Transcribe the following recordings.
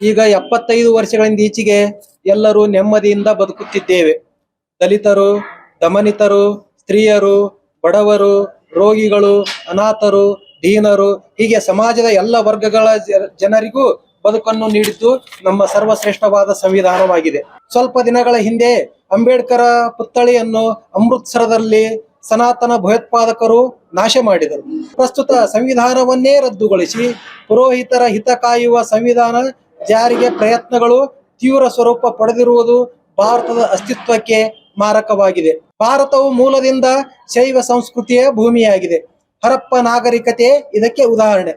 ಈಗ ಎಪ್ಪತ್ತೈದು ವರ್ಷಗಳಿಂದ ಈಚೆಗೆ ಎಲ್ಲರೂ ನೆಮ್ಮದಿಯಿಂದ ಬದುಕುತ್ತಿದ್ದೇವೆ. ದಲಿತರು, ದಮನಿತರು, ಸ್ತ್ರೀಯರು, ಬಡವರು, ರೋಗಿಗಳು, ಅನಾಥರು, ದೀನರು, ಹೀಗೆ ಸಮಾಜದ ಎಲ್ಲ ವರ್ಗಗಳ ಜನರಿಗೂ ಬದುಕನ್ನು ನೀಡಿದ್ದು ನಮ್ಮ ಸರ್ವಶ್ರೇಷ್ಠವಾದ ಸಂವಿಧಾನವಾಗಿದೆ. ಸ್ವಲ್ಪ ದಿನಗಳ ಹಿಂದೆ ಅಂಬೇಡ್ಕರ ಪುತ್ಥಳಿಯನ್ನು ಅಮೃತ್ಸರದಲ್ಲಿ ಸನಾತನ ಭಯೋತ್ಪಾದಕರು ನಾಶ ಮಾಡಿದರು. ಪ್ರಸ್ತುತ ಸಂವಿಧಾನವನ್ನೇ ರದ್ದುಗೊಳಿಸಿ ಪುರೋಹಿತರ ಹಿತ ಕಾಯುವ ಸಂವಿಧಾನ ಜಾರಿಗೆ ಪ್ರಯತ್ನಗಳು ತೀವ್ರ ಸ್ವರೂಪ ಪಡೆದಿರುವುದು ಭಾರತದ ಅಸ್ತಿತ್ವಕ್ಕೆ ಮಾರಕವಾಗಿದೆ. ಭಾರತವು ಮೂಲದಿಂದ ಶೈವ ಸಂಸ್ಕೃತಿಯ ಭೂಮಿಯಾಗಿದೆ. ಹರಪ್ಪ ನಾಗರಿಕತೆ ಇದಕ್ಕೆ ಉದಾಹರಣೆ.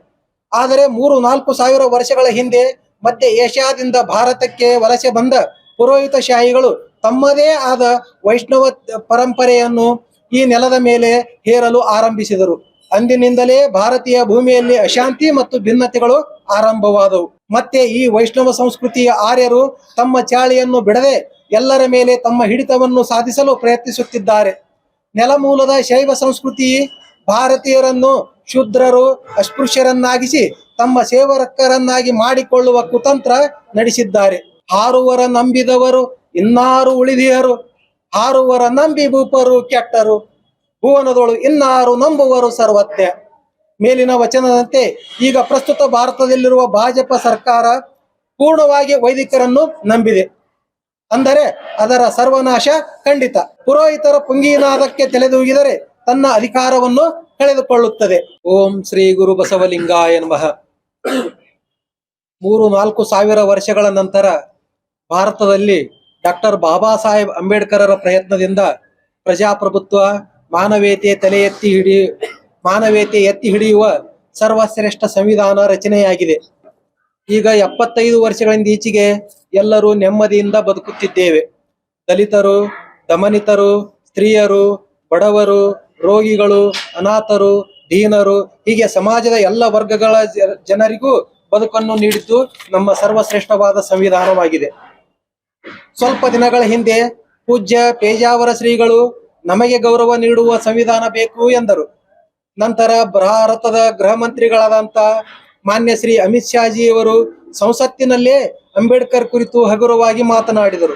ಆದರೆ ಮೂರು ನಾಲ್ಕು ಸಾವಿರ ವರ್ಷಗಳ ಹಿಂದೆ ಮಧ್ಯ ಏಷ್ಯಾದಿಂದ ಭಾರತಕ್ಕೆ ವಲಸೆ ಬಂದ ಪುರೋಹಿತ ಶಾಹಿಗಳು ತಮ್ಮದೇ ಆದ ವೈಷ್ಣವ ಪರಂಪರೆಯನ್ನು ಈ ನೆಲದ ಮೇಲೆ ಹೇರಲು ಆರಂಭಿಸಿದರು. ಅಂದಿನಿಂದಲೇ ಭಾರತೀಯ ಭೂಮಿಯಲ್ಲಿ ಅಶಾಂತಿ ಮತ್ತು ಭಿನ್ನತೆಗಳು ಆರಂಭವಾದವು. ಮತ್ತೆ ಈ ವೈಷ್ಣವ ಸಂಸ್ಕೃತಿಯ ಆರ್ಯರು ತಮ್ಮ ಚಾಳಿಯನ್ನು ಬಿಡದೆ ಎಲ್ಲರ ಮೇಲೆ ತಮ್ಮ ಹಿಡಿತವನ್ನು ಸಾಧಿಸಲು ಪ್ರಯತ್ನಿಸುತ್ತಿದ್ದಾರೆ. ನೆಲಮೂಲದ ಶೈವ ಸಂಸ್ಕೃತಿ ಭಾರತೀಯರನ್ನು ಶೂದ್ರರು, ಅಸ್ಪೃಶ್ಯರನ್ನಾಗಿಸಿ ತಮ್ಮ ಸೇವಕರನ್ನಾಗಿ ಮಾಡಿಕೊಳ್ಳುವ ಕುತಂತ್ರ ನಡೆಸಿದ್ದಾರೆ. ಹಾರುವರ ನಂಬಿದವರು ಇನ್ನಾರು ಉಳಿದಿಯರು. ಹಾರುವರ ನಂಬಿ ಭೂಪರು ಕೆಟ್ಟರು. ಭುವನದೊಳು ಇನ್ನಾರು ನಂಬುವರು ಸರ್ವತ್ಯ ಮೇಲಿನ ವಚನದಂತೆ, ಈಗ ಪ್ರಸ್ತುತ ಭಾರತದಲ್ಲಿರುವ ಭಾಜಪ ಸರ್ಕಾರ ಪೂರ್ಣವಾಗಿ ವೈದಿಕರನ್ನು ನಂಬಿದೆ. ಅಂದರೆ, ಅದರ ಸರ್ವನಾಶ ಖಂಡಿತ. ಪುರೋಹಿತರ ಪುಂಗಿನಾದಕ್ಕೆ ತಲೆದೂಗಿದರೆ ತನ್ನ ಅಧಿಕಾರವನ್ನು ಕಳೆದುಕೊಳ್ಳುತ್ತದೆ. ಓಂ ಶ್ರೀ ಗುರು ಬಸವಲಿಂಗಾಯ ನಮಃ. ಮೂರು ನಾಲ್ಕು ಸಾವಿರ ವರ್ಷಗಳ ನಂತರ ಭಾರತದಲ್ಲಿ ಡಾಕ್ಟರ್ ಬಾಬಾ ಸಾಹೇಬ್ ಅಂಬೇಡ್ಕರರ ಪ್ರಯತ್ನದಿಂದ ಪ್ರಜಾಪ್ರಭುತ್ವ ಮಾನವೀಯತೆ ತಲೆ ಎತ್ತಿ ಹಿಡಿ ಮಾನವೀಯತೆ ಎತ್ತಿ ಹಿಡಿಯುವ ಸರ್ವಶ್ರೇಷ್ಠ ಸಂವಿಧಾನ ರಚನೆಯಾಗಿದೆ. ಈಗ ಎಪ್ಪತ್ತೈದು ವರ್ಷಗಳಿಂದ ಈಚೆಗೆ ಎಲ್ಲರೂ ನೆಮ್ಮದಿಯಿಂದ ಬದುಕುತ್ತಿದ್ದೇವೆ. ದಲಿತರು, ದಮನಿತರು, ಸ್ತ್ರೀಯರು, ಬಡವರು, ರೋಗಿಗಳು, ಅನಾಥರು, ದೀನರು, ಹೀಗೆ ಸಮಾಜದ ಎಲ್ಲ ವರ್ಗಗಳ ಜನರಿಗೂ ಬದುಕನ್ನು ನೀಡಿದ್ದು ನಮ್ಮ ಸರ್ವಶ್ರೇಷ್ಠವಾದ ಸಂವಿಧಾನವಾಗಿದೆ. ಸ್ವಲ್ಪ ದಿನಗಳ ಹಿಂದೆ ಪೂಜ್ಯ ಪೇಜಾವರ ಶ್ರೀಗಳು ನಮಗೆ ಗೌರವ ನೀಡುವ ಸಂವಿಧಾನ ಬೇಕು ಎಂದರು. ನಂತರ ಭಾರತದ ಗೃಹ ಮಂತ್ರಿಗಳಾದಂತ ಮಾನ್ಯ ಶ್ರೀ ಅಮಿತ್ ಶಾಜಿಯವರು ಸಂಸತ್ತಿನಲ್ಲೇ ಅಂಬೇಡ್ಕರ್ ಕುರಿತು ಹಗುರವಾಗಿ ಮಾತನಾಡಿದರು.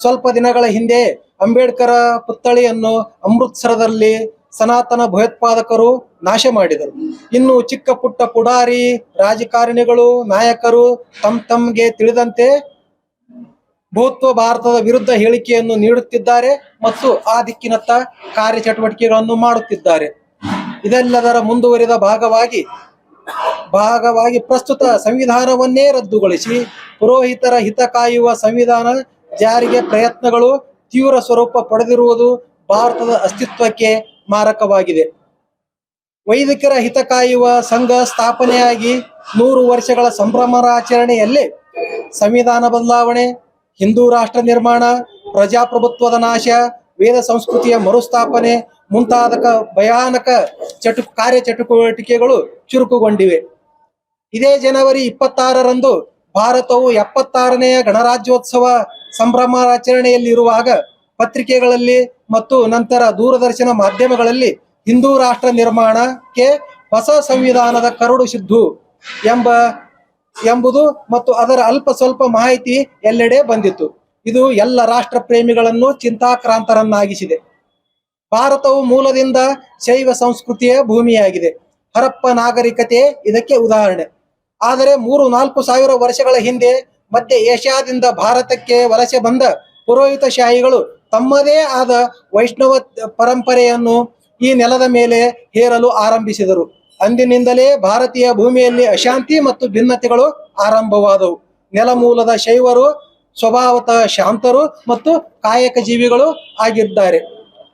ಸ್ವಲ್ಪ ದಿನಗಳ ಹಿಂದೆ ಅಂಬೇಡ್ಕರ ಪುತ್ಥಳಿಯನ್ನು ಅಮೃತ್ಸರದಲ್ಲಿ ಸನಾತನ ಭಯೋತ್ಪಾದಕರು ನಾಶ ಮಾಡಿದರು. ಇನ್ನು ಚಿಕ್ಕ ಪುಟ್ಟ ಪುಡಾರಿ ರಾಜಕಾರಣಿಗಳು, ನಾಯಕರು ತಮ್ ತಮ್ಗೆ ತಿಳಿದಂತೆ ಭೂತ್ವ ಭಾರತದ ವಿರುದ್ಧ ಹೇಳಿಕೆಯನ್ನು ನೀಡುತ್ತಿದ್ದಾರೆ ಮತ್ತು ಆ ದಿಕ್ಕಿನತ್ತ ಕಾರ್ಯಚಟುವಟಿಕೆಗಳನ್ನು ಮಾಡುತ್ತಿದ್ದಾರೆ. ಇದೆಲ್ಲದರ ಮುಂದುವರಿದ ಭಾಗವಾಗಿ ಭಾಗವಾಗಿ ಪ್ರಸ್ತುತ ಸಂವಿಧಾನವನ್ನೇ ರದ್ದುಗೊಳಿಸಿ ಪುರೋಹಿತರ ಹಿತ ಕಾಯುವ ಸಂವಿಧಾನ ಜಾರಿಗೆ ಪ್ರಯತ್ನಗಳು ತೀವ್ರ ಸ್ವರೂಪ ಪಡೆದಿರುವುದು ಭಾರತದ ಅಸ್ತಿತ್ವಕ್ಕೆ ಮಾರಕವಾಗಿದೆ. ವೈದಿಕರ ಹಿತ ಕಾಯುವ ಸಂಘ ಸ್ಥಾಪನೆಯಾಗಿ ನೂರು ವರ್ಷಗಳ ಸಂಭ್ರಮರಾಚರಣೆಯಲ್ಲಿ ಸಂವಿಧಾನ ಬದಲಾವಣೆ ಹಿಂದೂ ರಾಷ್ಟ್ರ ನಿರ್ಮಾಣ, ಪ್ರಜಾಪ್ರಭುತ್ವದ ನಾಶ, ವೇದ ಸಂಸ್ಕೃತಿಯ ಮರುಸ್ಥಾಪನೆ ಮುಂತಾದ ಭಯಾನಕ ಚಟು ಕಾರ್ಯ ಚಟುವಟಿಕೆಗಳು ಚುರುಕುಗೊಂಡಿವೆ. ಇದೇ ಜನವರಿ ಇಪ್ಪತ್ತಾರರಂದು ಭಾರತವು ಎಪ್ಪತ್ತಾರನೆಯ ಗಣರಾಜ್ಯೋತ್ಸವ ಸಂಭ್ರಮಾಚರಣೆಯಲ್ಲಿರುವಾಗ ಪತ್ರಿಕೆಗಳಲ್ಲಿ ಮತ್ತು ನಂತರ ದೂರದರ್ಶನ ಮಾಧ್ಯಮಗಳಲ್ಲಿ ಹಿಂದೂ ರಾಷ್ಟ್ರ ನಿರ್ಮಾಣಕ್ಕೆ ಹೊಸ ಸಂವಿಧಾನದ ಕರಡು ಸಿದ್ದು ಎಂಬ ಎಂಬುದು ಮತ್ತು ಅದರ ಅಲ್ಪ ಸ್ವಲ್ಪ ಮಾಹಿತಿ ಎಲ್ಲೆಡೆ ಬಂದಿತ್ತು. ಇದು ಎಲ್ಲ ರಾಷ್ಟ್ರ ಪ್ರೇಮಿಗಳನ್ನು ಚಿಂತಾಕ್ರಾಂತರನ್ನಾಗಿಸಿದೆ. ಭಾರತವು ಮೂಲದಿಂದ ಶೈವ ಸಂಸ್ಕೃತಿಯ ಭೂಮಿಯಾಗಿದೆ. ಹರಪ್ಪ ನಾಗರಿಕತೆ ಇದಕ್ಕೆ ಉದಾಹರಣೆ. ಆದರೆ ಮೂರು ನಾಲ್ಕು ಸಾವಿರ ವರ್ಷಗಳ ಹಿಂದೆ ಮಧ್ಯ ಏಷ್ಯಾದಿಂದ ಭಾರತಕ್ಕೆ ವಲಸೆ ಬಂದ ಪುರೋಹಿತ ಶಾಹಿಗಳು ತಮ್ಮದೇ ಆದ ವೈಷ್ಣವ ಪರಂಪರೆಯನ್ನು ಈ ನೆಲದ ಮೇಲೆ ಹೇರಲು ಆರಂಭಿಸಿದರು. ಅಂದಿನಿಂದಲೇ ಭಾರತೀಯ ಭೂಮಿಯಲ್ಲಿ ಅಶಾಂತಿ ಮತ್ತು ಭಿನ್ನತೆಗಳು ಆರಂಭವಾದವು. ನೆಲಮೂಲದ ಶೈವರು, ಸ್ವಭಾವತಃ ಶಾಂತರು ಮತ್ತು ಕಾಯಕ ಜೀವಿಗಳು ಆಗಿದ್ದಾರೆ.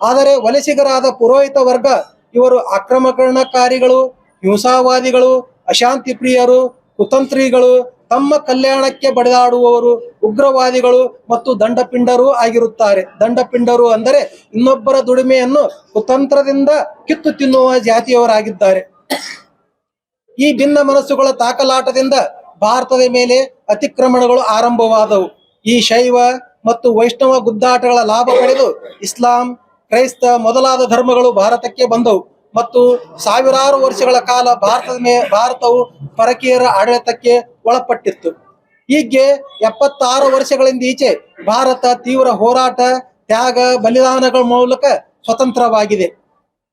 ಆದರೆ ವಲಸಿಗರಾದ ಪುರೋಹಿತ ವರ್ಗ, ಇವರು ಆಕ್ರಮಣಕಾರಿಗಳು ಹಿಂಸಾವಾದಿಗಳು, ಅಶಾಂತಿ ಪ್ರಿಯರು, ಕುತಂತ್ರಿಗಳು, ತಮ್ಮ ಕಲ್ಯಾಣಕ್ಕೆ ಬಡಿದಾಡುವವರು, ಉಗ್ರವಾದಿಗಳು ಮತ್ತು ದಂಡಪಿಂಡರು ಆಗಿರುತ್ತಾರೆ. ದಂಡಪಿಂಡರು ಅಂದರೆ ಇನ್ನೊಬ್ಬರ ದುಡಿಮೆಯನ್ನು ಕುತಂತ್ರದಿಂದ ಕಿತ್ತು ತಿನ್ನುವ ಜಾತಿಯವರಾಗಿದ್ದಾರೆ. ಈ ಭಿನ್ನ ಮನಸ್ಸುಗಳ ತಾಕಲಾಟದಿಂದ ಭಾರತದ ಮೇಲೆ ಅತಿಕ್ರಮಣಗಳು ಆರಂಭವಾದವು. ಈ ಶೈವ ಮತ್ತು ವೈಷ್ಣವ ಗುದ್ದಾಟಗಳ ಲಾಭ ಪಡೆದು ಇಸ್ಲಾಂ, ಕ್ರೈಸ್ತ ಮೊದಲಾದ ಧರ್ಮಗಳು ಭಾರತಕ್ಕೆ ಬಂದವು ಮತ್ತು ಸಾವಿರಾರು ವರ್ಷಗಳ ಕಾಲ ಭಾರತದ ಮೇ, ಭಾರತವು ಪರಕೀಯರ ಆಡಳಿತಕ್ಕೆ ಒಳಪಟ್ಟಿತ್ತು. ಹೀಗೆ ಎಪ್ಪತ್ತಾರು ವರ್ಷಗಳಿಂದ ಈಚೆ ಭಾರತ ತೀವ್ರ ಹೋರಾಟ, ತ್ಯಾಗ, ಬಲಿದಾನಗಳ ಮೂಲಕ ಸ್ವತಂತ್ರವಾಗಿದೆ.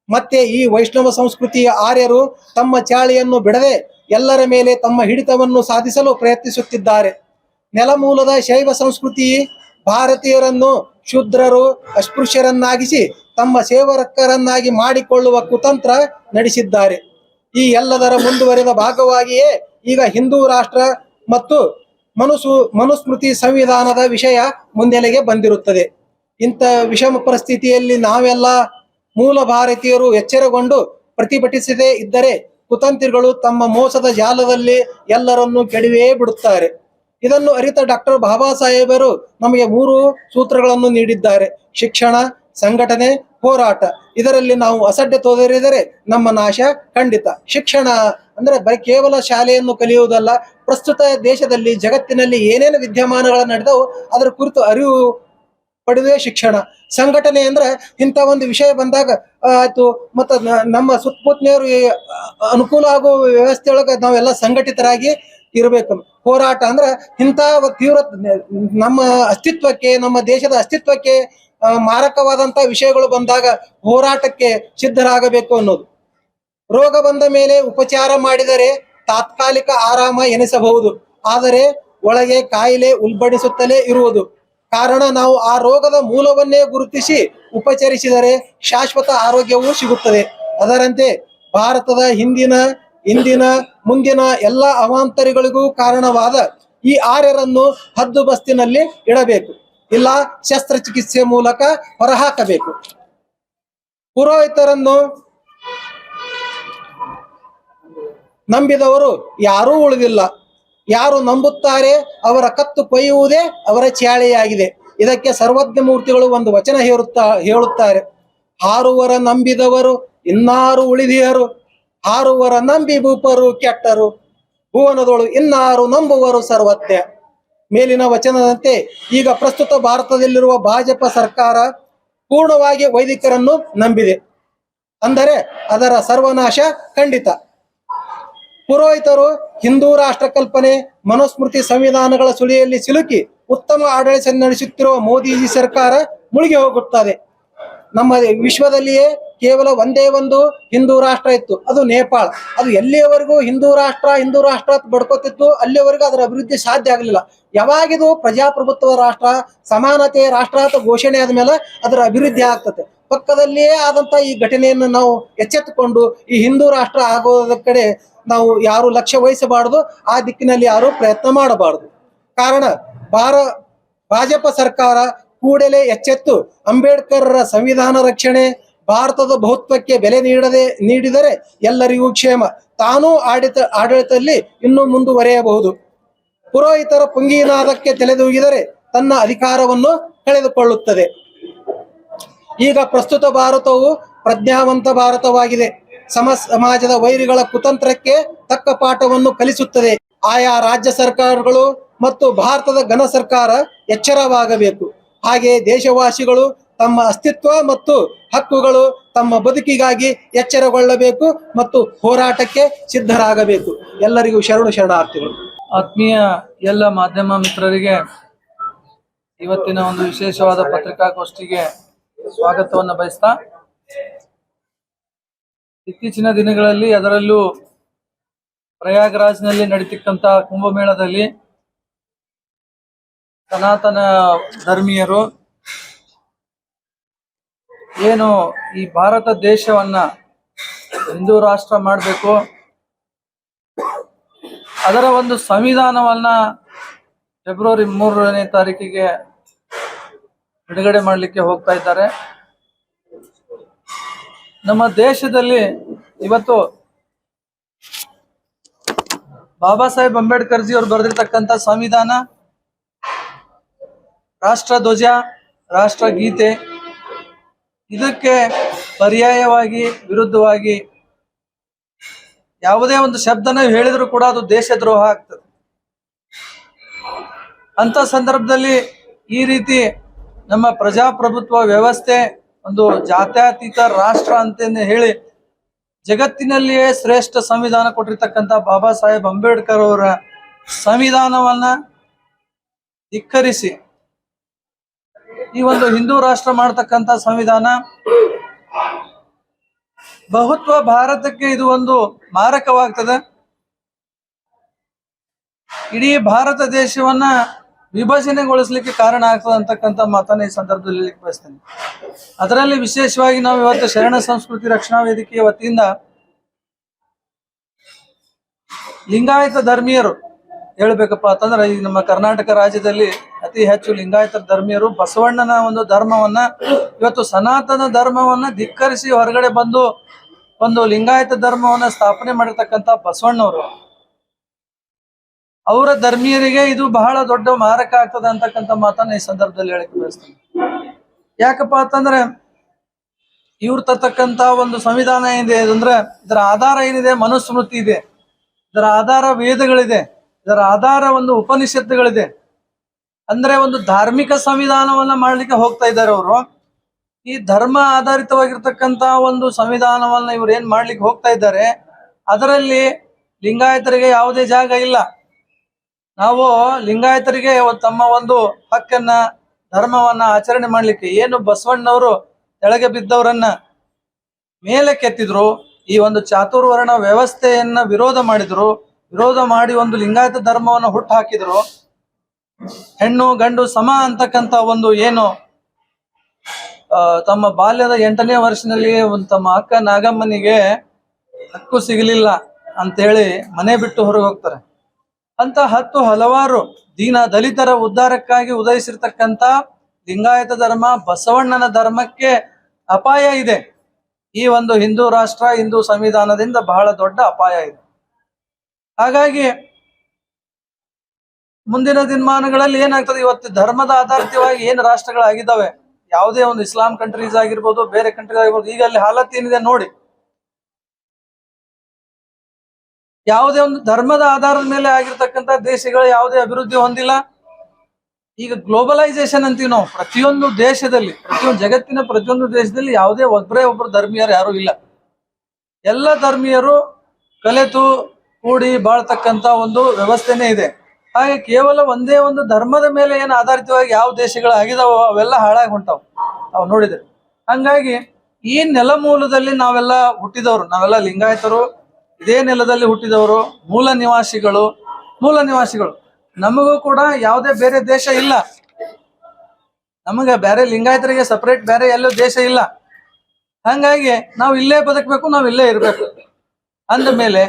ಮತ್ತೆ ಈ ವೈಷ್ಣವ ಸಂಸ್ಕೃತಿಯ ಆರ್ಯರು ತಮ್ಮ ಚಾಳಿಯನ್ನು ಬಿಡದೆ ಎಲ್ಲರ ಮೇಲೆ ತಮ್ಮ ಹಿಡಿತವನ್ನು ಸಾಧಿಸಲು ಪ್ರಯತ್ನಿಸುತ್ತಿದ್ದಾರೆ. ನೆಲಮೂಲದ ಶೈವ ಸಂಸ್ಕೃತಿ ಭಾರತೀಯರನ್ನು ಶೂದ್ರರು, ಅಸ್ಪೃಶ್ಯರನ್ನಾಗಿಸಿ ತಮ್ಮ ಸೇವರಕ್ಕರನ್ನಾಗಿ ಮಾಡಿಕೊಳ್ಳುವ ಕುತಂತ್ರ ನಡೆಸಿದ್ದಾರೆ. ಈ ಎಲ್ಲದರ ಮುಂದುವರೆದ ಭಾಗವಾಗಿಯೇ ಈಗ ಹಿಂದೂ ರಾಷ್ಟ್ರ ಮತ್ತು ಮನುಸು, ಮನುಸ್ಮೃತಿ ಸಂವಿಧಾನದ ವಿಷಯ ಮುನ್ನೆಲೆಗೆ ಬಂದಿರುತ್ತದೆ. ಇಂಥ ವಿಷಮ ಪರಿಸ್ಥಿತಿಯಲ್ಲಿ ನಾವೆಲ್ಲ ಮೂಲ ಭಾರತೀಯರು ಎಚ್ಚರಗೊಂಡು ಪ್ರತಿಭಟಿಸದೇ ಇದ್ದರೆ ಕುತಂತ್ರಿಗಳು ತಮ್ಮ ಮೋಸದ ಜಾಲದಲ್ಲಿ ಎಲ್ಲರನ್ನೂ ಕೆಡವೇ ಬಿಡುತ್ತಾರೆ. ಇದನ್ನು ಅರಿತ ಡಾಕ್ಟರ್ ಬಾಬಾ ಸಾಹೇಬರು ನಮಗೆ ಮೂರು ಸೂತ್ರಗಳನ್ನು ನೀಡಿದ್ದಾರೆ. ಶಿಕ್ಷಣ, ಸಂಘಟನೆ, ಹೋರಾಟ. ಇದರಲ್ಲಿ ನಾವು ಅಸಡ್ಡೆ ತೋರಿದರೆ ನಮ್ಮ ನಾಶ ಖಂಡಿತ. ಶಿಕ್ಷಣ ಅಂದ್ರೆ ಬರೀ ಕೇವಲ ಶಾಲೆಯನ್ನು ಕಲಿಯುವುದಲ್ಲ, ಪ್ರಸ್ತುತ ದೇಶದಲ್ಲಿ ಜಗತ್ತಿನಲ್ಲಿ ಏನೇನು ವಿದ್ಯಮಾನಗಳು ನಡೆದವು, ಅದರ ಕುರಿತು ಅರಿವು ಪಡೆದೇ ಶಿಕ್ಷಣ. ಸಂಘಟನೆ ಅಂದ್ರೆ ಇಂಥ ಒಂದು ವಿಷಯ ಬಂದಾಗ ಆಯ್ತು, ಮತ್ತ ನಮ್ಮ ಸುತ್ತಮುತ್ತಲಿನವರು ಅನುಕೂಲ ಆಗುವ ವ್ಯವಸ್ಥೆ ಒಳಗೆ ನಾವೆಲ್ಲ ಸಂಘಟಿತರಾಗಿ ಇರಬೇಕು. ಹೋರಾಟ ಅಂದ್ರೆ ಇಂಥ ತೀವ್ರ, ನಮ್ಮ ಅಸ್ತಿತ್ವಕ್ಕೆ, ನಮ್ಮ ದೇಶದ ಅಸ್ತಿತ್ವಕ್ಕೆ ಮಾರಕವಾದಂತಹ ಮಾರಕವಾದಂತ ವಿಷಯಗಳು ಬಂದಾಗ ಹೋರಾಟಕ್ಕೆ ಸಿದ್ಧರಾಗಬೇಕು ಅನ್ನೋದು. ರೋಗ ಬಂದ ಮೇಲೆ ಉಪಚಾರ ಮಾಡಿದರೆ ತಾತ್ಕಾಲಿಕ ಆರಾಮ ಎನಿಸಬಹುದು. ಆದರೆ ಒಳಗೆ ಕಾಯಿಲೆ ಉಲ್ಬಡಿಸುತ್ತಲೇ ಇರುವುದು. ಕಾರಣ ನಾವು ಆ ರೋಗದ ಮೂಲವನ್ನೇ ಗುರುತಿಸಿ ಉಪಚರಿಸಿದರೆ ಶಾಶ್ವತ ಆರೋಗ್ಯವೂ ಸಿಗುತ್ತದೆ. ಅದರಂತೆ ಭಾರತದ ಹಿಂದಿನ, ಇಂದಿನ, ಮುಂದಿನ ಎಲ್ಲ ಅವಾಂತರಿಗಳಿಗೂ ಕಾರಣವಾದ ಈ ಆರ್ಯರನ್ನು ಹದ್ದು ಬಸ್ತಿನಲ್ಲಿ ಇಡಬೇಕು. ಇಲ್ಲ ಶಸ್ತ್ರಚಿಕಿತ್ಸೆ ಮೂಲಕ ಹೊರಹಾಕಬೇಕು. ಪುರೋಹಿತರನ್ನು ನಂಬಿದವರು ಯಾರೂ ಉಳಿದಿಲ್ಲ. ಯಾರು ನಂಬುತ್ತಾರೆ ಅವರ ಕತ್ತು ಕೊಯ್ಯುವುದೇ ಅವರ ಚಾಳಿಯಾಗಿದೆ. ಇದಕ್ಕೆ ಸರ್ವಜ್ಞ ಮೂರ್ತಿಗಳು ಒಂದು ವಚನ ಹೇರುತ್ತಾ, ಹೇಳುತ್ತಾರೆ. ಹಾರುವರ ನಂಬಿದವರು ಇನ್ನಾರು ಉಳಿದಿಯರು, ಹಾರುವರ ನಂಬಿ ಭೂಪರು ಕೆಟ್ಟರು. ಭುವನದೊಳು ಇನ್ನಾರು ನಂಬುವರು ಸರ್ವತ್ಯ ಮೇಲಿನ ವಚನದಂತೆ, ಈಗ ಪ್ರಸ್ತುತ ಭಾರತದಲ್ಲಿರುವ ಭಾಜಪ ಸರ್ಕಾರ ಪೂರ್ಣವಾಗಿ ವೈದಿಕರನ್ನು ನಂಬಿದೆ. ಅಂದರೆ ಅದರ ಸರ್ವನಾಶ ಖಂಡಿತ. ಪುರೋಹಿತರು ಹಿಂದೂ ರಾಷ್ಟ್ರ ಕಲ್ಪನೆ ಮನುಸ್ಮೃತಿ ಸಂವಿಧಾನಗಳ ಸುಳಿಯಲ್ಲಿ ಸಿಲುಕಿ ಉತ್ತಮ ಆಡಳಿತ ನಡೆಸುತ್ತಿರುವ ಮೋದಿಜಿ ಸರ್ಕಾರ ಮುಳುಗಿ ಹೋಗುತ್ತದೆ. ನಮ್ಮ ವಿಶ್ವದಲ್ಲಿಯೇ ಕೇವಲ ಒಂದೇ ಒಂದು ಹಿಂದೂ ರಾಷ್ಟ್ರ ಇತ್ತು, ಅದು ನೇಪಾಳ. ಅದು ಎಲ್ಲಿಯವರೆಗೂ ಹಿಂದೂ ರಾಷ್ಟ್ರ ಹಿಂದೂ ರಾಷ್ಟ್ರ ಬಡ್ಕೋತಿತ್ತು ಅಲ್ಲಿಯವರೆಗೂ ಅದರ ಅಭಿವೃದ್ಧಿ ಸಾಧ್ಯ ಆಗಲಿಲ್ಲ. ಯಾವಾಗಿದು ಪ್ರಜಾಪ್ರಭುತ್ವ ರಾಷ್ಟ್ರ, ಸಮಾನತೆಯ ರಾಷ್ಟ್ರ ಅಂತ ಘೋಷಣೆ ಆದಮೇಲೆ ಅದರ ಅಭಿವೃದ್ಧಿ ಆಗ್ತದೆ. ಪಕ್ಕದಲ್ಲಿಯೇ ಆದಂತ ಈ ಘಟನೆಯನ್ನು ನಾವು ಎಚ್ಚೆತ್ತುಕೊಂಡು ಈ ಹಿಂದೂ ರಾಷ್ಟ್ರ ಆಗೋದ ಕಡೆ ನಾವು ಯಾರು ಲಕ್ಷ್ಯ ವಹಿಸಬಾರದು, ಆ ದಿಕ್ಕಿನಲ್ಲಿ ಯಾರು ಪ್ರಯತ್ನ ಮಾಡಬಾರದು. ಕಾರಣ, ಭಾರ, ಭಾಜಪ ಸರ್ಕಾರ ಕೂಡಲೇ ಎಚ್ಚೆತ್ತು. ಅಂಬೇಡ್ಕರ್ರ ಸಂವಿಧಾನ ರಕ್ಷಣೆ ಭಾರತದ ಬಹುತ್ವಕ್ಕೆ ಬೆಲೆ ನೀಡದೆ, ನೀಡಿದರೆ ಎಲ್ಲರಿಗೂ ಕ್ಷೇಮ. ತಾನೂ ಆಡಳಿತ ಆಡಳಿತದಲ್ಲಿ ಇನ್ನೂ ಮುಂದುವರೆಯಬಹುದು. ಪುರೋಹಿತರ ಪುಂಗಿನಾದಕ್ಕೆ ತಲೆದೂಗಿದರೆ ತನ್ನ ಅಧಿಕಾರವನ್ನು ಕಳೆದುಕೊಳ್ಳುತ್ತದೆ. ಈಗ ಪ್ರಸ್ತುತ ಭಾರತವು ಪ್ರಜ್ಞಾವಂತ ಭಾರತವಾಗಿದೆ. ಸಮ ಸಮಾಜದ ವೈರಿಗಳ ಕುತಂತ್ರಕ್ಕೆ ತಕ್ಕ ಪಾಠವನ್ನು ಕಲಿಸುತ್ತದೆ. ಆಯಾ ರಾಜ್ಯ ಸರ್ಕಾರಗಳು ಮತ್ತು ಭಾರತದ ಘನ ಸರ್ಕಾರ ಎಚ್ಚರವಾಗಬೇಕು. ಹಾಗೆ ದೇಶವಾಸಿಗಳು ತಮ್ಮ ಅಸ್ತಿತ್ವ ಮತ್ತು ಹಕ್ಕುಗಳು ತಮ್ಮ ಬದುಕಿಗಾಗಿ ಎಚ್ಚರಗೊಳ್ಳಬೇಕು ಮತ್ತು ಹೋರಾಟಕ್ಕೆ ಸಿದ್ಧರಾಗಬೇಕು. ಎಲ್ಲರಿಗೂ ಶರಣು ಶರಣಾರ್ಥಿಗಳು. ಆತ್ಮೀಯ ಎಲ್ಲ ಮಾಧ್ಯಮ ಮಿತ್ರರಿಗೆ ಇವತ್ತಿನ ಒಂದು ವಿಶೇಷವಾದ ಪತ್ರಿಕಾಗೋಷ್ಠಿಗೆ ಸ್ವಾಗತವನ್ನು ಬಯಸ್ತಾ ಇತ್ತೀಚಿನ ದಿನಗಳಲ್ಲಿ ಅದರಲ್ಲೂ ಪ್ರಯಾಗ್ರಾಜ್ನಲ್ಲಿ ನಡೀತಕ್ಕಂತ ಕುಂಭಮೇಳದಲ್ಲಿ ಸನಾತನ ಧರ್ಮೀಯರು ಏನು ಈ ಭಾರತ ದೇಶವನ್ನ ಹಿಂದೂ ರಾಷ್ಟ್ರ ಮಾಡಬೇಕು, ಅದರ ಒಂದು ಸಂವಿಧಾನವನ್ನ ಫೆಬ್ರವರಿ ಮೂರನೇ ತಾರೀಕಿಗೆ ಬಿಡುಗಡೆ ಮಾಡಲಿಕ್ಕೆ ಹೋಗ್ತಾ ಇದ್ದಾರೆ. ನಮ್ಮ ದೇಶದಲ್ಲಿ ಇವತ್ತು ಬಾಬಾ ಸಾಹೇಬ್ ಅಂಬೇಡ್ಕರ್ ಜಿ ಅವರು ಬರೆದಿರ್ತಕ್ಕಂಥ ಸಂವಿಧಾನ, ರಾಷ್ಟ್ರ ಧ್ವಜ, ರಾಷ್ಟ್ರ ಗೀತೆ, ಇದಕ್ಕೆ ಪರ್ಯಾಯವಾಗಿ, ವಿರುದ್ಧವಾಗಿ ಯಾವುದೇ ಒಂದು ಶಬ್ದನ ಹೇಳಿದ್ರು ಕೂಡ ಅದು ದೇಶದ್ರೋಹ ಆಗ್ತದೆ. ಅಂತ ಸಂದರ್ಭದಲ್ಲಿ ಈ ರೀತಿ ನಮ್ಮ ಪ್ರಜಾಪ್ರಭುತ್ವ ವ್ಯವಸ್ಥೆ ಒಂದು ಜಾತ್ಯತೀತ ರಾಷ್ಟ್ರ ಅಂತಂದು ಹೇಳಿ ಜಗತ್ತಿನಲ್ಲಿಯೇ ಶ್ರೇಷ್ಠ ಸಂವಿಧಾನ ಕೊಟ್ಟಿರ್ತಕ್ಕಂಥ ಬಾಬಾ ಸಾಹೇಬ್ ಅಂಬೇಡ್ಕರ್ ಅವರ ಸಂವಿಧಾನವನ್ನ ಧಿಕ್ಕರಿಸಿ ಈ ಒಂದು ಹಿಂದೂ ರಾಷ್ಟ್ರ ಮಾಡತಕ್ಕಂತ ಸಂವಿಧಾನ, ಬಹುತ್ವ ಭಾರತಕ್ಕೆ ಇದು ಒಂದು ಮಾರಕವಾಗ್ತದೆ. ಇಡೀ ಭಾರತ ದೇಶವನ್ನ ವಿಭಜನೆಗೊಳಿಸ್ಲಿಕ್ಕೆ ಕಾರಣ ಆಗ್ತದೆ ಅಂತಕ್ಕಂಥ ಮಾತನ್ನ ಈ ಸಂದರ್ಭದಲ್ಲಿ ಬಯಸ್ತೇನೆ. ಅದರಲ್ಲಿ ವಿಶೇಷವಾಗಿ ನಾವು ಇವತ್ತು ಶರಣ ಸಂಸ್ಕೃತಿ ರಕ್ಷಣಾ ವೇದಿಕೆಯ ವತಿಯಿಂದ ಲಿಂಗಾಯತ ಧರ್ಮೀಯರು ಹೇಳ್ಬೇಕಪ್ಪ ಅಂತಂದ್ರೆ ಈ ನಮ್ಮ ಕರ್ನಾಟಕ ರಾಜ್ಯದಲ್ಲಿ ಅತಿ ಹೆಚ್ಚು ಲಿಂಗಾಯತ ಧರ್ಮೀಯರು ಬಸವಣ್ಣನ ಒಂದು ಧರ್ಮವನ್ನ, ಇವತ್ತು ಸನಾತನ ಧರ್ಮವನ್ನ ಧಿಕ್ಕರಿಸಿ ಹೊರಗಡೆ ಬಂದು ಒಂದು ಲಿಂಗಾಯತ ಧರ್ಮವನ್ನ ಸ್ಥಾಪನೆ ಮಾಡಿರ್ತಕ್ಕಂಥ ಬಸವಣ್ಣವರು. ಅವರ ಧರ್ಮೀಯರಿಗೆ ಇದು ಬಹಳ ದೊಡ್ಡ ಮಾರಕ ಆಗ್ತದೆ ಅಂತಕ್ಕಂಥ ಮಾತನ್ನ ಈ ಸಂದರ್ಭದಲ್ಲಿ ಹೇಳಕ್ಕೆ ಬಯಸ್ತೇನೆ. ಯಾಕಪ್ಪ ಅಂತಂದ್ರೆ ಇವ್ರು ತರ್ತಕ್ಕಂತ ಒಂದು ಸಂವಿಧಾನ ಏನಿದೆ ಅಂದ್ರೆ ಇದರ ಆಧಾರ ಏನಿದೆ, ಮನುಸ್ಮೃತಿ ಇದೆ. ಇದರ ಆಧಾರ ವೇದಗಳಿದೆ. ಇದರ ಆಧಾರ ಒಂದು ಉಪನಿಷತ್ತುಗಳಿದೆ. ಅಂದ್ರೆ ಒಂದು ಧಾರ್ಮಿಕ ಸಂವಿಧಾನವನ್ನ ಮಾಡ್ಲಿಕ್ಕೆ ಹೋಗ್ತಾ ಇದ್ದಾರೆ ಅವರು. ಈ ಧರ್ಮ ಆಧಾರಿತವಾಗಿರ್ತಕ್ಕಂತ ಒಂದು ಸಂವಿಧಾನವನ್ನ ಇವ್ರು ಏನ್ ಮಾಡ್ಲಿಕ್ಕೆ ಹೋಗ್ತಾ ಇದ್ದಾರೆ, ಅದರಲ್ಲಿ ಲಿಂಗಾಯತರಿಗೆ ಯಾವುದೇ ಜಾಗ ಇಲ್ಲ. ನಾವು ಲಿಂಗಾಯತರಿಗೆ ತಮ್ಮ ಒಂದು ಹಕ್ಕನ್ನ, ಧರ್ಮವನ್ನ ಆಚರಣೆ ಮಾಡ್ಲಿಕ್ಕೆ ಏನು ಬಸವಣ್ಣವರು ಕೆಳಗೆ ಬಿದ್ದವರನ್ನ ಮೇಲೆ ಕೆತ್ತಿದ್ರು, ಈ ಒಂದು ಚಾತುರ್ವರ್ಣ ವ್ಯವಸ್ಥೆಯನ್ನ ವಿರೋಧ ಮಾಡಿದ್ರು, ವಿರೋಧ ಮಾಡಿ ಒಂದು ಲಿಂಗಾಯತ ಧರ್ಮವನ್ನ ಹುಟ್ಟು ಹಾಕಿದ್ರು. ಹೆಣ್ಣು, ಗಂಡು ಸಮ ಅಂತಕ್ಕಂತ ಒಂದು ಏನು ತಮ್ಮ ಬಾಲ್ಯದ ಎಂಟನೇ ವರ್ಷದಲ್ಲಿ ಒಂದು ತಮ್ಮ ಅಕ್ಕ ನಾಗಮ್ಮನಿಗೆ ಹಕ್ಕು ಸಿಗಲಿಲ್ಲ ಅಂತೇಳಿ ಮನೆ ಬಿಟ್ಟು ಹೊರಗೆ ಹೋಗ್ತಾರೆ. ಅಂತ ಹತ್ತು ಹಲವಾರು ದೀನ ದಲಿತರ ಉದ್ಧಾರಕ್ಕಾಗಿ ಉದಯಿಸಿರ್ತಕ್ಕಂತ ಲಿಂಗಾಯತ ಧರ್ಮ, ಬಸವಣ್ಣನ ಧರ್ಮಕ್ಕೆ ಅಪಾಯ ಇದೆ. ಈ ಒಂದು ಹಿಂದೂ ರಾಷ್ಟ್ರ, ಹಿಂದೂ ಸಂವಿಧಾನದಿಂದ ಬಹಳ ದೊಡ್ಡ ಅಪಾಯ ಇದೆ. ಹಾಗಾಗಿ ಮುಂದಿನ ದಿನಮಾನಗಳಲ್ಲಿ ಏನಾಗ್ತದೆ? ಇವತ್ತು ಧರ್ಮದ ಆಧಾರಿತವಾಗಿ ಏನು ರಾಷ್ಟ್ರಗಳಾಗಿದ್ದಾವೆ? ಯಾವುದೇ ಒಂದು ಇಸ್ಲಾಂ ಕಂಟ್ರೀಸ್ ಆಗಿರ್ಬೋದು, ಬೇರೆ ಕಂಟ್ರೀಸ್ ಆಗಿರ್ಬೋದು ಈಗ ಅಲ್ಲಿ ಹಾಲತ್ ಏನಿದೆ ನೋಡಿ. ಯಾವುದೇ ಒಂದು ಧರ್ಮದ ಆಧಾರದ ಮೇಲೆ ಆಗಿರ್ತಕ್ಕಂಥ ದೇಶಗಳು ಯಾವುದೇ ಅಭಿವೃದ್ಧಿ ಹೊಂದಿಲ್ಲ. ಈಗ ಗ್ಲೋಬಲೈಸೇಷನ್ ಅಂತೀವಿ ನಾವು, ಪ್ರತಿಯೊಂದು ದೇಶದಲ್ಲಿ, ಪ್ರತಿಯೊಂದು ಜಗತ್ತಿನ ಪ್ರತಿಯೊಂದು ದೇಶದಲ್ಲಿ ಯಾವುದೇ ಒಬ್ಬರೇ ಒಬ್ಬರು ಧರ್ಮೀಯರು ಯಾರು ಇಲ್ಲ. ಎಲ್ಲ ಧರ್ಮೀಯರು ಕಲೆತು ಕೂಡಿ ಬಾಳ್ತಕ್ಕಂತ ಒಂದು ವ್ಯವಸ್ಥೆನೇ ಇದೆ. ಹಾಗೆ ಕೇವಲ ಒಂದೇ ಒಂದು ಧರ್ಮದ ಮೇಲೆ ಏನು ಆಧಾರಿತವಾಗಿ ಯಾವ ದೇಶಗಳು ಆಗಿದಾವೋ ಅವೆಲ್ಲ ಹಾಳಾಗಿ ಹೊಂಟಾವ್. ನಾವು ನೋಡಿದ್ರೆ. ಹಂಗಾಗಿ ಈ ನೆಲಮೂಲದಲ್ಲಿ ನಾವೆಲ್ಲ ಹುಟ್ಟಿದವರು, ನಾವೆಲ್ಲ ಲಿಂಗಾಯತರು ಇದೇ ನೆಲದಲ್ಲಿ ಹುಟ್ಟಿದವರು ಮೂಲ ನಿವಾಸಿಗಳು ಮೂಲ ನಿವಾಸಿಗಳು. ನಮಗೂ ಕೂಡ ಯಾವುದೇ ಬೇರೆ ದೇಶ ಇಲ್ಲ. ನಮಗೆ ಬೇರೆ ಲಿಂಗಾಯತರಿಗೆ ಸಪರೇಟ್ ಬೇರೆ ಎಲ್ಲೂ ದೇಶ ಇಲ್ಲ. ಹಂಗಾಗಿ ನಾವು ಇಲ್ಲೇ ಬದುಕಬೇಕು, ನಾವು ಇಲ್ಲೇ ಇರಬೇಕು. ಅಂದ ಮೇಲೆ,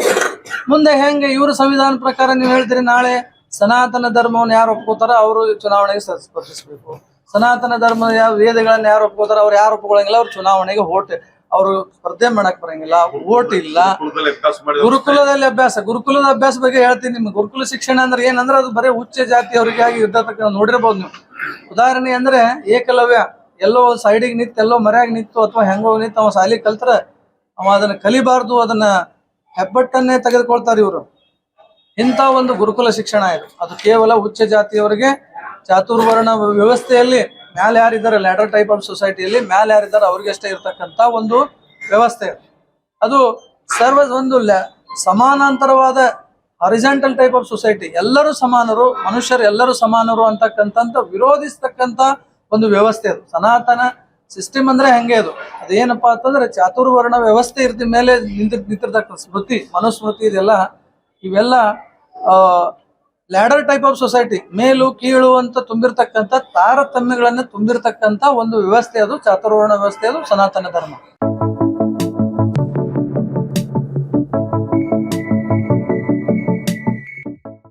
ಮುಂದೆ ಹೆಂಗೆ ಇವರು ಸಂವಿಧಾನ ಪ್ರಕಾರ ನೀವು ಹೇಳ್ತೀರಿ ನಾಳೆ ಸನಾತನ ಧರ್ಮವನ್ನು ಯಾರು ಒಪ್ಕೋತಾರ ಅವರು ಚುನಾವಣೆಗೆ ಸ್ಪರ್ಧಿಸಬೇಕು. ಸನಾತನ ಧರ್ಮದ ಯಾವ ವೇದಗಳನ್ನ ಯಾರು ಒಪ್ಕೋತಾರ ಅವ್ರು ಯಾರು ಒಪ್ಕೊಳ್ಳಂಗಿಲ್ಲ, ಅವ್ರು ಚುನಾವಣೆಗೆ ಓಟ್ ಅವರು ಸ್ಪರ್ಧೆ ಮಾಡಕ್ ಬರಂಗಿಲ್ಲ ಓಟ್ ಇಲ್ಲ. ಗುರುಕುಲದಲ್ಲಿ ಅಭ್ಯಾಸ ಗುರುಕುಲದ ಅಭ್ಯಾಸ ಬಗ್ಗೆ ಹೇಳ್ತೀನಿ ನಿಮ್ಗೆ. ಗುರುಕುಲ ಶಿಕ್ಷಣ ಅಂದ್ರೆ ಏನಂದ್ರೆ ಅದು ಬರೀ ಉಚ್ಚ ಜಾತಿಯವರಿಗೆ ಆಗಿ ಇರ್ತಕ್ಕ ನೋಡಿರ್ಬೋದು ನೀವು. ಉದಾಹರಣೆ ಅಂದ್ರೆ ಏಕಲವ್ಯ ಎಲ್ಲೋ ಸೈಡಿಗೆ ನಿಂತು ಎಲ್ಲೋ ಮರ್ಯಾಗ ನಿಂತು ಅಥವಾ ಹೆಂಗೋ ನಿಂತು ಅವ ಶಾಲಿ ಕಲ್ತ್ರ ಅವ ಅದನ್ನ ಕಲಿಬಾರ್ದು ಅದನ್ನ ಹೆಬ್ಬಟ್ಟನ್ನೇ ತೆಗೆದುಕೊಳ್ತಾರೆ ಇವರು. ಇಂಥ ಒಂದು ಗುರುಕುಲ ಶಿಕ್ಷಣ ಇದು. ಅದು ಕೇವಲ ಉಚ್ಚ ಜಾತಿಯವರಿಗೆ ಚಾತುರ್ವರ್ಣ ವ್ಯವಸ್ಥೆಯಲ್ಲಿ ಮ್ಯಾಲೆ ಯಾರಿದ್ದಾರೆ ಲ್ಯಾಡರ್ ಟೈಪ್ ಆಫ್ ಸೊಸೈಟಿಯಲ್ಲಿ ಮ್ಯಾಲೆ ಯಾರಿದ್ದಾರೆ ಅವ್ರಿಗಷ್ಟೇ ಇರ್ತಕ್ಕಂಥ ಒಂದು ವ್ಯವಸ್ಥೆ. ಅದು ಸರ್ವ ಒಂದು ಸಮಾನಾಂತರವಾದ ಹಾರಿಜಾಂಟಲ್ ಟೈಪ್ ಆಫ್ ಸೊಸೈಟಿ ಎಲ್ಲರೂ ಸಮಾನರು, ಮನುಷ್ಯರು ಎಲ್ಲರೂ ಸಮಾನರು ಅಂತಕ್ಕಂಥ ವಿರೋಧಿಸ್ತಕ್ಕಂಥ ಒಂದು ವ್ಯವಸ್ಥೆ ಅದು. ಸನಾತನ ಸಿಸ್ಟಮ್ ಅಂದ್ರೆ ಹೆಂಗೆ ಅದು? ಅದೇನಪ್ಪಾ ಅಂತಂದ್ರೆ ಚಾತುರ್ವರ್ಣ ವ್ಯವಸ್ಥೆ ಇರ್ತಿ ಮೇಲೆ ನಿಂತ ನಿಂತಿರ್ತಕ್ಕಂಥ ಸ್ಮೃತಿ, ಮನುಸ್ಮೃತಿ ಇದೆಲ್ಲ, ಇವೆಲ್ಲ ಲ್ಯಾಡರ್ ಟೈಪ್ ಆಫ್ ಸೊಸೈಟಿ, ಮೇಲು, ಕೀಳು ಅಂತ ತುಂಬಿರ್ತಕ್ಕಂಥ ತಾರತಮ್ಯಗಳನ್ನ ತುಂಬಿರ್ತಕ್ಕಂಥ ಒಂದು ವ್ಯವಸ್ಥೆ ಅದು ಚಾತುರ್ವರ್ಣ ವ್ಯವಸ್ಥೆ ಅದು, ಸನಾತನ ಧರ್ಮ.